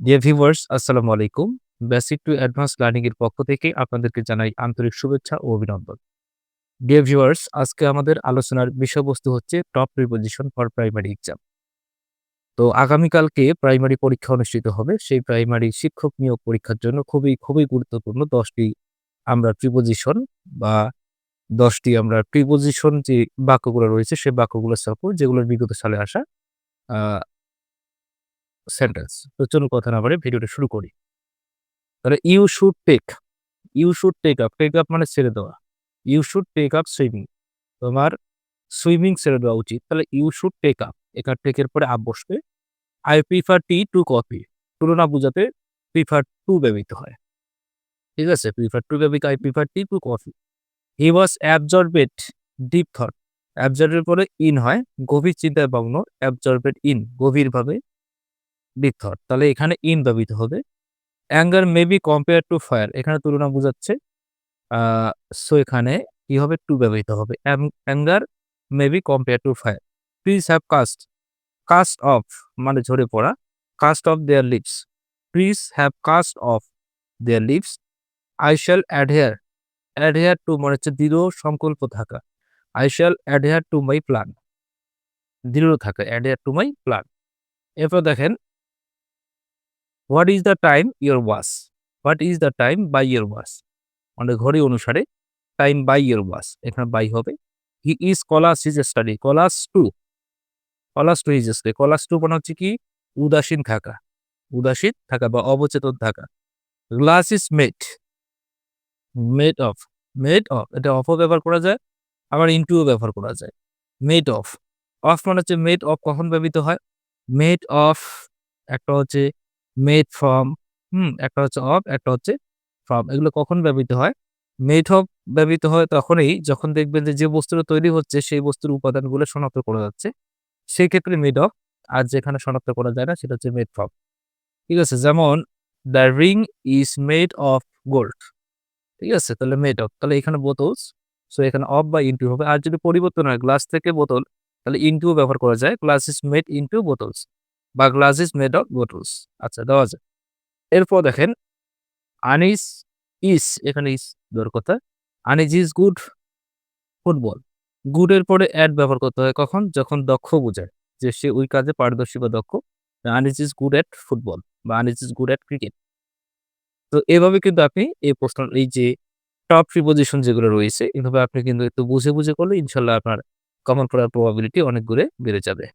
Dear viewers আসসালামু আলাইকুম। Basic to advance learning এর পক্ষ থেকে আপনাদেরকে জানাই আন্তরিক শুভেচ্ছা ও অভিনন্দন। ডিয়ার ভিউয়ার্স আজকে আমাদের আলোচনার বিষয়বস্তু হচ্ছে top preposition for primary exam তো আগামীকালকে প্রাইমারি পরীক্ষা অনুষ্ঠিত হবে। সেই প্রাইমারি শিক্ষক নিয়োগ পরীক্ষার জন্য খুবই খুবই গুরুত্বপূর্ণ দশটি আমরা প্রিপোজিশন বা দশটি আমরা প্রিপোজিশন যে বাক্যগুলো রয়েছে সেই বাক্যগুলো সাপোর্ট যেগুলোর বিগত সালে আসা সেন্টেন্স তো চলুন কথা না বলে ভিডিওটা শুরু করি। তাহলে you should take you should take up take up মানে ছেড়ে দেওয়া। You should take up swimming তোমার সুইমিং ছেড়ে দেওয়া উচিত। তাহলে ইউ শুড টেক আপ এখান টেকের পরে আপ বসবে। I prefer tea to coffee তুলনা বোঝাতে প্রিফার টু ব্যবহৃত হয়। ঠিক আছে? প্রিফার টু ব্যবহৃত I prefer tea to coffee he was absorbed deep thought অ্যাবজর্বের পরে ইন হয়, গভীর চিন্তায় মগ্ন অ্যাবজর্বেড ইন গভীরভাবে থট তাহলে এখানে ইন ব্যবহৃত হবে। Anger may be compare to fire এখানে তুলনা বোঝাচ্ছে। সো এখানে কি হবে? টু ব্যবহৃত হবে। Anger may be compare to fire please have cast cast off মানে ঝরে পড়া cast off their lips please have cast off their lips I shall adhere adhere to মানে হচ্ছে দৃঢ় সংকল্প থাকা। I shall adhere to my plan দৃঢ় থাকা অ্যাডহেয়ার টু মাই প্ল্যান এরপর দেখেন what is the time your watch what is the time by your watch মানে ঘড়ি অনুসারে টাইম বাই ইয়োর ওয়াস এখানে বাই হবে। He is callous is study callous to callous to is study callous to মানে হচ্ছে কি? উদাসীন থাকা উদাসীন থাকা বা অবচেতন থাকা। Glass is made made of made of এটা অফও ব্যবহার করা যায়, আবার ইনটুও ব্যবহার করা যায়। মেড অফ অফ মানে হচ্ছে মেড অফ কখন ব্যবহৃত হয়? মেড অফ একটা হচ্ছে মেড ফ্রম হুম, একটা হচ্ছে অফ একটা হচ্ছে ফ্রম এগুলো কখন ব্যবহৃত হয়? মেড অফ ব্যবহৃত হয় তখনই যখন দেখবেন যে যে বস্তুটা তৈরি হচ্ছে সেই বস্তুর উপাদানগুলো শনাক্ত করা যাচ্ছে। সেই ক্ষেত্রে মেড অফ আর যেখানে শনাক্ত করা যায় না সেটা হচ্ছে মেড ফ্রম ঠিক আছে, যেমন the ring is made of gold ঠিক আছে, তাহলে মেড অফ তাহলে এখানে বোতলস সো এখানে অফ বা ইনটু হবে। আর যদি পরিবর্তন হয় গ্লাস থেকে বোতল তাহলে ইনটুও ব্যবহার করা যায়। Glass is made into bottles বা glass is made of bottles আচ্ছা দেওয়া যায় এরপর দেখেন, আনিস ইস, এখানে ইস দেওয়ার কথা। Anis is good football. গুডের পরে অ্যাড ব্যবহার করতে হয় কখন? যখন দক্ষ বোঝায় যে সে ওই কাজে পারদর্শী বা দক্ষ। Anis is good at football বা Anis is good at cricket. তো এভাবে কিন্তু আপনি এই প্রশ্ন এই যে টপ প্রিপোজিশন যেগুলো রয়েছে, এভাবে আপনি কিন্তু একটু বুঝে বুঝে করলে ইনশাল্লাহ আপনার কমন করার প্রবাবিলিটি অনেক বেড়ে যাবে।